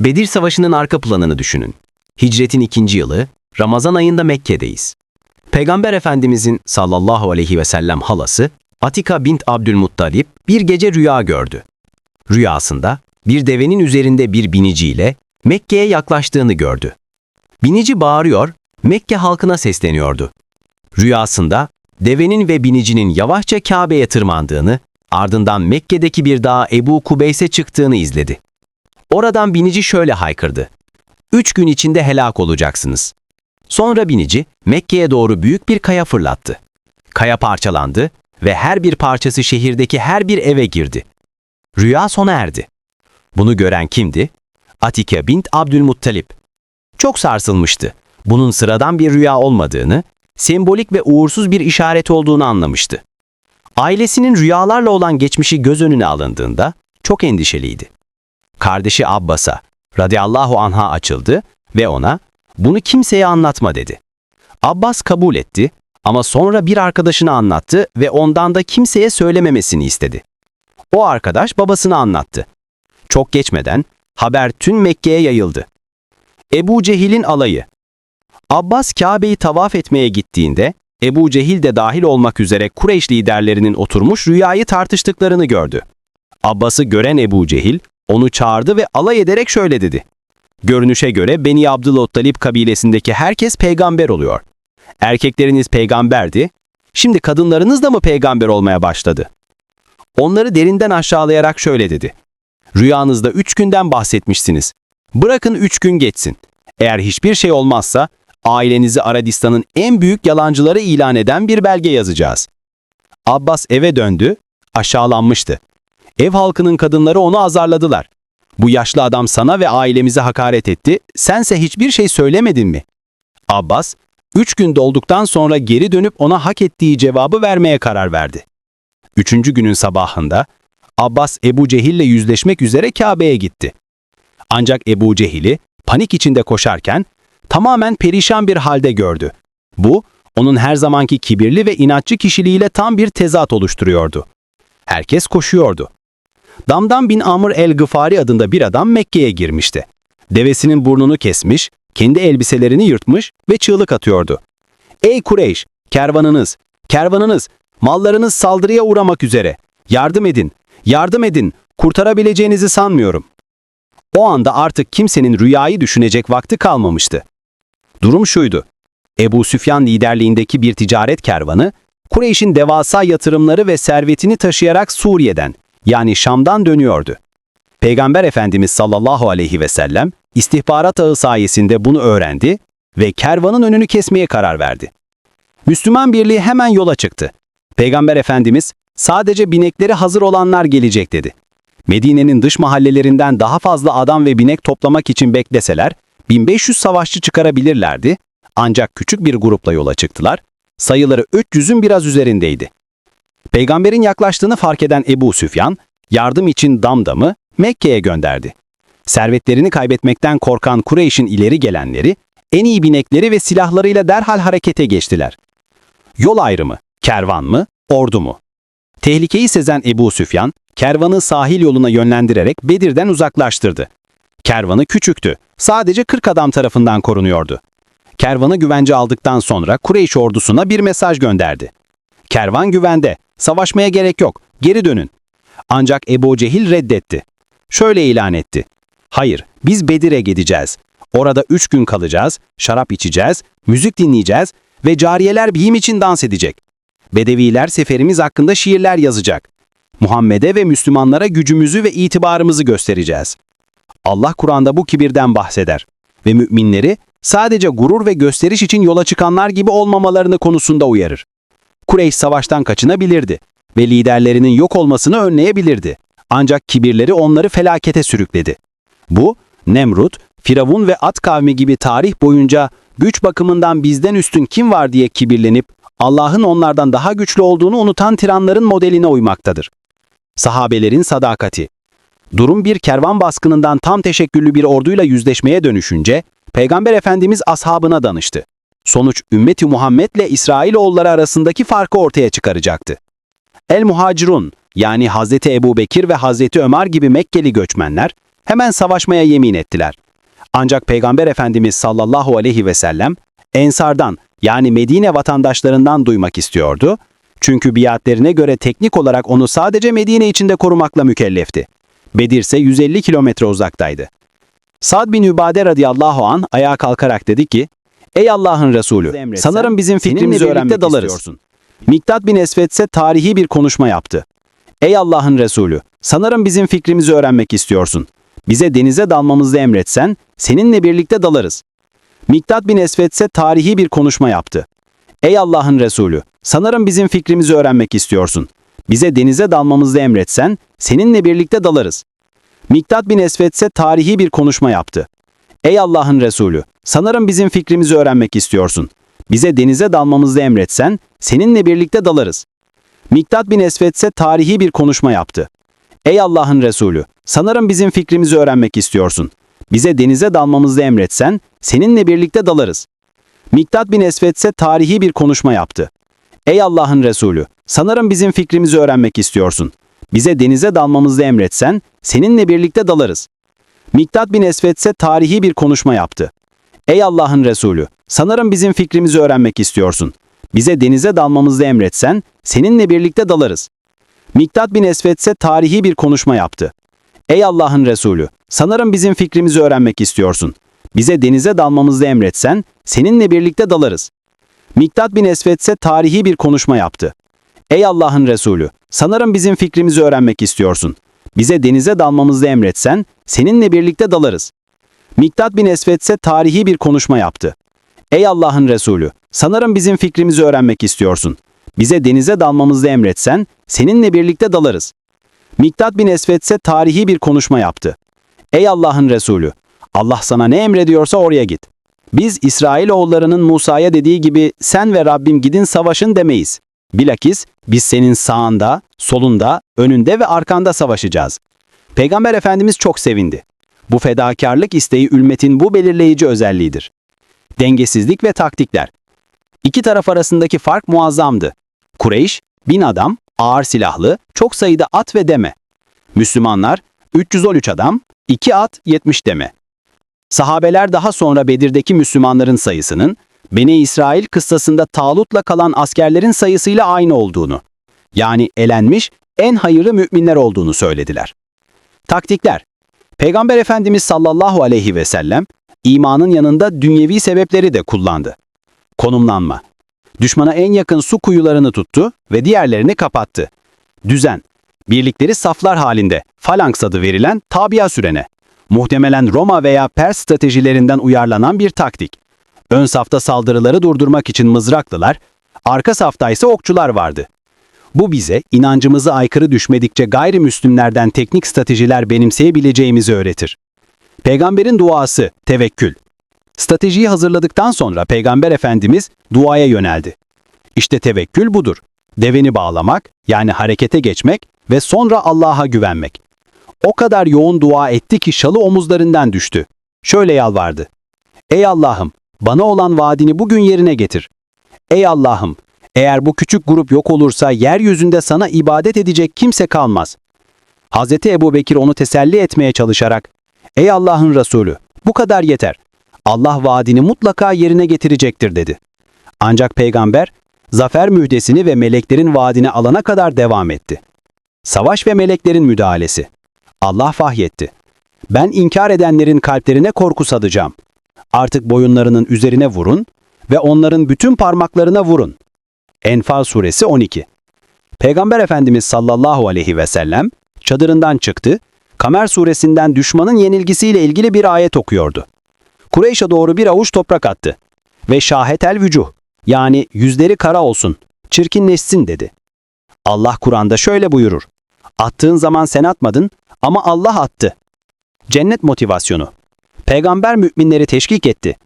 Bedir Savaşı'nın arka planını düşünün. Hicretin ikinci yılı, Ramazan ayında Mekke'deyiz. Peygamber Efendimizin sallallahu aleyhi ve sellem halası Atika bint Abdülmuttalip bir gece rüya gördü. Rüyasında bir devenin üzerinde bir biniciyle Mekke'ye yaklaştığını gördü. Binici bağırıyor, Mekke halkına sesleniyordu. Rüyasında devenin ve binicinin yavaşça Kabe'ye tırmandığını, ardından Mekke'deki bir dağa Ebu Kubeys'e çıktığını izledi. Oradan binici şöyle haykırdı. Üç gün içinde helak olacaksınız. Sonra binici Mekke'ye doğru büyük bir kaya fırlattı. Kaya parçalandı ve her bir parçası şehirdeki her bir eve girdi. Rüya sona erdi. Bunu gören kimdi? Atike bint Abdülmuttalip. Çok sarsılmıştı. Bunun sıradan bir rüya olmadığını, sembolik ve uğursuz bir işaret olduğunu anlamıştı. Ailesinin rüyalarla olan geçmişi göz önüne alındığında çok endişeliydi. Kardeşi Abbas'a radıyallahu anha açıldı ve ona bunu kimseye anlatma dedi. Abbas kabul etti ama sonra bir arkadaşına anlattı ve ondan da kimseye söylememesini istedi. O arkadaş babasına anlattı. Çok geçmeden haber tüm Mekke'ye yayıldı. Ebu Cehil'in alayı Abbas Kabe'yi tavaf etmeye gittiğinde Ebu Cehil de dahil olmak üzere Kureyş liderlerinin oturmuş rüyayı tartıştıklarını gördü. Abbas'ı gören Ebu Cehil onu çağırdı ve alay ederek şöyle dedi. Görünüşe göre Beni Abdülottalip kabilesindeki herkes peygamber oluyor. Erkekleriniz peygamberdi, şimdi kadınlarınız da mı peygamber olmaya başladı? Onları derinden aşağılayarak şöyle dedi. Rüyanızda üç günden bahsetmişsiniz. Bırakın üç gün geçsin. Eğer hiçbir şey olmazsa ailenizi Arabistan'ın en büyük yalancıları ilan eden bir belge yazacağız. Abbas eve döndü, aşağılanmıştı. Ev halkının kadınları onu azarladılar. Bu yaşlı adam sana ve ailemize hakaret etti, sense hiçbir şey söylemedin mi? Abbas, üç gün dolduktan sonra geri dönüp ona hak ettiği cevabı vermeye karar verdi. Üçüncü günün sabahında Abbas Ebu Cehil'le yüzleşmek üzere Kabe'ye gitti. Ancak Ebu Cehil'i panik içinde koşarken tamamen perişan bir halde gördü. Bu, onun her zamanki kibirli ve inatçı kişiliğiyle tam bir tezat oluşturuyordu. Herkes koşuyordu. Damdam bin Amr el-Gıfari adında bir adam Mekke'ye girmişti. Devesinin burnunu kesmiş, kendi elbiselerini yırtmış ve çığlık atıyordu. Ey Kureyş, kervanınız, kervanınız, mallarınız saldırıya uğramak üzere. Yardım edin, yardım edin, kurtarabileceğinizi sanmıyorum. O anda artık kimsenin rüyayı düşünecek vakti kalmamıştı. Durum şuydu. Ebu Süfyan liderliğindeki bir ticaret kervanı, Kureyş'in devasa yatırımları ve servetini taşıyarak Suriye'den, yani Şam'dan dönüyordu. Peygamber Efendimiz sallallahu aleyhi ve sellem, istihbarat ağı sayesinde bunu öğrendi ve kervanın önünü kesmeye karar verdi. Müslüman birliği hemen yola çıktı. Peygamber Efendimiz, sadece binekleri hazır olanlar gelecek dedi. Medine'nin dış mahallelerinden daha fazla adam ve binek toplamak için bekleseler, 1500 savaşçı çıkarabilirlerdi, ancak küçük bir grupla yola çıktılar, sayıları 300'ün biraz üzerindeydi. Peygamberin yaklaştığını fark eden Ebu Süfyan, yardım için Damdam'ı Mekke'ye gönderdi. Servetlerini kaybetmekten korkan Kureyş'in ileri gelenleri, en iyi binekleri ve silahlarıyla derhal harekete geçtiler. Yol ayrımı, kervan mı, ordu mu? Tehlikeyi sezen Ebu Süfyan, kervanı sahil yoluna yönlendirerek Bedir'den uzaklaştırdı. Kervanı küçüktü, sadece 40 adam tarafından korunuyordu. Kervanı güvence aldıktan sonra Kureyş ordusuna bir mesaj gönderdi. Kervan güvende, savaşmaya gerek yok, geri dönün. Ancak Ebu Cehil reddetti. Şöyle ilan etti. Hayır, biz Bedir'e gideceğiz. Orada üç gün kalacağız, şarap içeceğiz, müzik dinleyeceğiz ve cariyeler bihim için dans edecek. Bedeviler seferimiz hakkında şiirler yazacak. Muhammed'e ve Müslümanlara gücümüzü ve itibarımızı göstereceğiz. Allah Kur'an'da bu kibirden bahseder ve müminleri sadece gurur ve gösteriş için yola çıkanlar gibi olmamalarını konusunda uyarır. Kureyş savaştan kaçınabilirdi ve liderlerinin yok olmasını önleyebilirdi. Ancak kibirleri onları felakete sürükledi. Bu, Nemrut, Firavun ve At kavmi gibi tarih boyunca güç bakımından bizden üstün kim var diye kibirlenip Allah'ın onlardan daha güçlü olduğunu unutan tiranların modeline uymaktadır. Sahabelerin sadakati Durum bir kervan baskınından tam teşekküllü bir orduyla yüzleşmeye dönüşünce Peygamber Efendimiz ashabına danıştı. Sonuç ümmeti Muhammed ile İsrailoğulları arasındaki farkı ortaya çıkaracaktı. El Muhacirun yani Hazreti Ebu Bekir ve Hazreti Ömer gibi Mekkeli göçmenler hemen savaşmaya yemin ettiler. Ancak Peygamber Efendimiz sallallahu aleyhi ve sellem Ensardan yani Medine vatandaşlarından duymak istiyordu. Çünkü biatlerine göre teknik olarak onu sadece Medine içinde korumakla mükellefti. Bedir ise 150 kilometre uzaktaydı. Sad bin Übade radıyallahu an ayağa kalkarak dedi ki, Ey Allah'ın Resulü, sanırım bizim fikrimizi öğrenmek dalarız. Miktat bin Esved ise tarihi bir konuşma yaptı. Ey Allah'ın Resulü, sanırım bizim fikrimizi öğrenmek istiyorsun. Bize denize dalmamızı emretsen, seninle birlikte dalarız. Miktat bin Esved ise tarihi bir konuşma yaptı. Ey Allah'ın Resulü, sanırım bizim fikrimizi öğrenmek istiyorsun. Bize denize dalmamızı emretsen, seninle birlikte dalarız. Miktat bin Esved ise tarihi bir konuşma yaptı. Ey Allah'ın Resulü, sanırım bizim fikrimizi öğrenmek istiyorsun. Bize denize dalmamızı emretsen, seninle birlikte dalarız. Miktat bin Esved ise tarihi bir konuşma yaptı. Ey Allah'ın Resulü, sanırım bizim fikrimizi öğrenmek istiyorsun. Bize denize dalmamızı emretsen, seninle birlikte dalarız. Miktat bin Esved ise tarihi bir konuşma yaptı. Ey Allah'ın Resulü, sanırım bizim fikrimizi öğrenmek istiyorsun. Bize denize dalmamızı emretsen, seninle birlikte dalarız. Miktat bin Esved ise tarihi bir konuşma yaptı. Ey Allah'ın Resulü, sanırım bizim fikrimizi öğrenmek istiyorsun. Bize denize dalmamızı emretsen, seninle birlikte dalarız. Miktat bin Esved ise tarihi bir konuşma yaptı. Ey Allah'ın Resulü, sanırım bizim fikrimizi öğrenmek istiyorsun. Bize denize dalmamızı emretsen, seninle birlikte dalarız. Miktat bin Esved ise tarihi bir konuşma yaptı. Ey Allah'ın Resulü, sanırım bizim fikrimizi öğrenmek istiyorsun. Bize denize dalmamızı emretsen, seninle birlikte dalarız. Miktat bin Esved ise tarihi bir konuşma yaptı. Ey Allah'ın Resulü, sanırım bizim fikrimizi öğrenmek istiyorsun. Bize denize dalmamızı emretsen, seninle birlikte dalarız. Miktat bin Esved ise tarihi bir konuşma yaptı. Ey Allah'ın Resulü, Allah sana ne emrediyorsa oraya git. Biz İsrailoğullarının Musa'ya dediği gibi sen ve Rabbim gidin savaşın demeyiz. Bilakis biz senin sağında, solunda, önünde ve arkanda savaşacağız. Peygamber Efendimiz çok sevindi. Bu fedakarlık isteği ülmetin bu belirleyici özelliğidir. Dengesizlik ve taktikler. İki taraf arasındaki fark muazzamdı. Kureyş, bin adam, ağır silahlı, çok sayıda at ve deme. Müslümanlar, 313 adam, 2 at, 70 deme. Sahabeler daha sonra Bedir'deki Müslümanların sayısının, Beni İsrail kıssasında Talut'la kalan askerlerin sayısıyla aynı olduğunu, yani elenmiş en hayırlı müminler olduğunu söylediler. Taktikler Peygamber Efendimiz sallallahu aleyhi ve sellem, imanın yanında dünyevi sebepleri de kullandı. Konumlanma Düşmana en yakın su kuyularını tuttu ve diğerlerini kapattı. Düzen Birlikleri saflar halinde, falanks adı verilen tabia sürene. Muhtemelen Roma veya Pers stratejilerinden uyarlanan bir taktik. Ön safta saldırıları durdurmak için mızraklılar, arka safta ise okçular vardı. Bu bize inancımıza aykırı düşmedikçe gayrimüslimlerden teknik stratejiler benimseyebileceğimizi öğretir. Peygamberin duası, tevekkül. Stratejiyi hazırladıktan sonra Peygamber Efendimiz duaya yöneldi. İşte tevekkül budur. Deveni bağlamak, yani harekete geçmek ve sonra Allah'a güvenmek. O kadar yoğun dua etti ki şalı omuzlarından düştü. Şöyle yalvardı. Ey Allah'ım, bana olan vaadini bugün yerine getir. Ey Allah'ım, eğer bu küçük grup yok olursa yeryüzünde sana ibadet edecek kimse kalmaz. Hz. Ebu Bekir onu teselli etmeye çalışarak, Ey Allah'ın Resulü, bu kadar yeter. Allah vaadini mutlaka yerine getirecektir dedi. Ancak peygamber, zafer müjdesini ve meleklerin vaadini alana kadar devam etti. Savaş ve meleklerin müdahalesi. Allah vahyetti. Ben inkar edenlerin kalplerine korku sadacağım. Artık boyunlarının üzerine vurun ve onların bütün parmaklarına vurun. Enfal suresi 12 Peygamber Efendimiz sallallahu aleyhi ve sellem çadırından çıktı, Kamer suresinden düşmanın yenilgisiyle ilgili bir ayet okuyordu. Kureyş'e doğru bir avuç toprak attı ve şahetel vücuh yani yüzleri kara olsun, çirkinleşsin dedi. Allah Kur'an'da şöyle buyurur. Attığın zaman sen atmadın ama Allah attı. Cennet motivasyonu. Peygamber müminleri teşkik etti.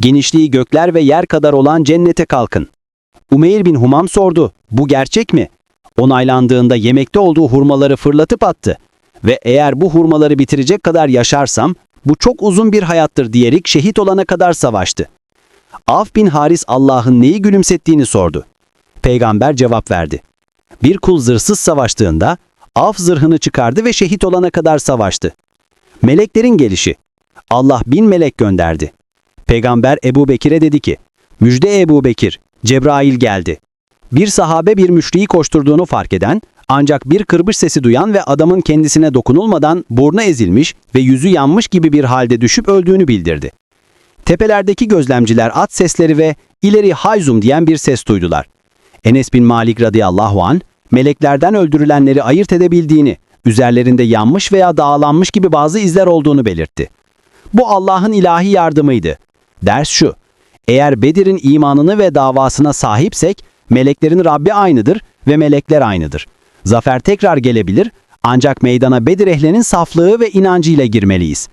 Genişliği gökler ve yer kadar olan cennete kalkın. Umeyr bin Humam sordu. Bu gerçek mi? Onaylandığında yemekte olduğu hurmaları fırlatıp attı. Ve eğer bu hurmaları bitirecek kadar yaşarsam bu çok uzun bir hayattır diyerek şehit olana kadar savaştı. Af bin Haris Allah'ın neyi gülümsettiğini sordu. Peygamber cevap verdi. Bir kul zırhsız savaştığında Af zırhını çıkardı ve şehit olana kadar savaştı. Meleklerin gelişi. Allah bin melek gönderdi. Peygamber Ebu Bekir'e dedi ki, Müjde Ebu Bekir, Cebrail geldi. Bir sahabe bir müşriyi koşturduğunu fark eden, ancak bir kırbış sesi duyan ve adamın kendisine dokunulmadan burnu ezilmiş ve yüzü yanmış gibi bir halde düşüp öldüğünü bildirdi. Tepelerdeki gözlemciler at sesleri ve ileri hayzum diyen bir ses duydular. Enes bin Malik radıyallahu an meleklerden öldürülenleri ayırt edebildiğini, üzerlerinde yanmış veya dağlanmış gibi bazı izler olduğunu belirtti. Bu Allah'ın ilahi yardımıydı. Ders şu, eğer Bedir'in imanını ve davasına sahipsek, meleklerin Rabbi aynıdır ve melekler aynıdır. Zafer tekrar gelebilir ancak meydana Bedir ehlinin saflığı ve inancıyla girmeliyiz.